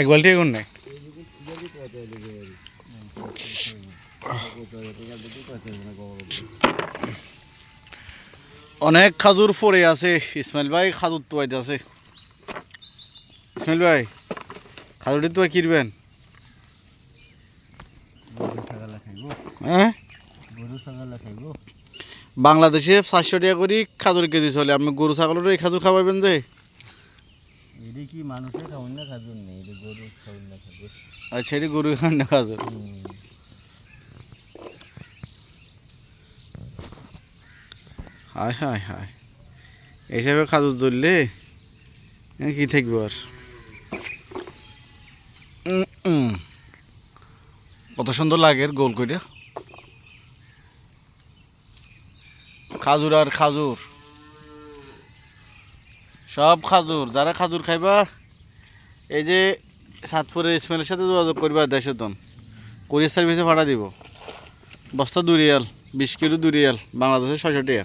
এক বালতি এগুন অনেক খাজুর পড়ে আছে। ইসমাইল ভাই খাজুর তোয়াইতে আছে। ইসমাইল ভাই, খাজুরটি তোয়া কিনবেন হ্যাঁ? বাংলাদেশে চারশো টাকা করে খাজুর কেজি চলে। আপনি গরু ছাগলের এই খাজুর খাওয়াবেন যে? এটি কি মানুষের খাওয়ান না খাজুর নেই। এটি গরু খাওয়ান না খাজুর আচ্ছা এটি না খাজুর হায় হায় হায়। এইসবে খাজুর জ্বললে কি থাকবে আর। কত সুন্দর লাগে গোল করে খাজুর আর খাজুর। সব খাজুর, যারা খাজুর খাইবা, এই যে সাতপুরের ইসমাইলের সাথে যোগাযোগ করবা দেশে তন কোরিয়ার সার্ভিসে ভাড়া দিব। বস্তা দুরিয়াল বিশ কিলো দুরিয়াল বাংলাদেশে ছয়শো টাকা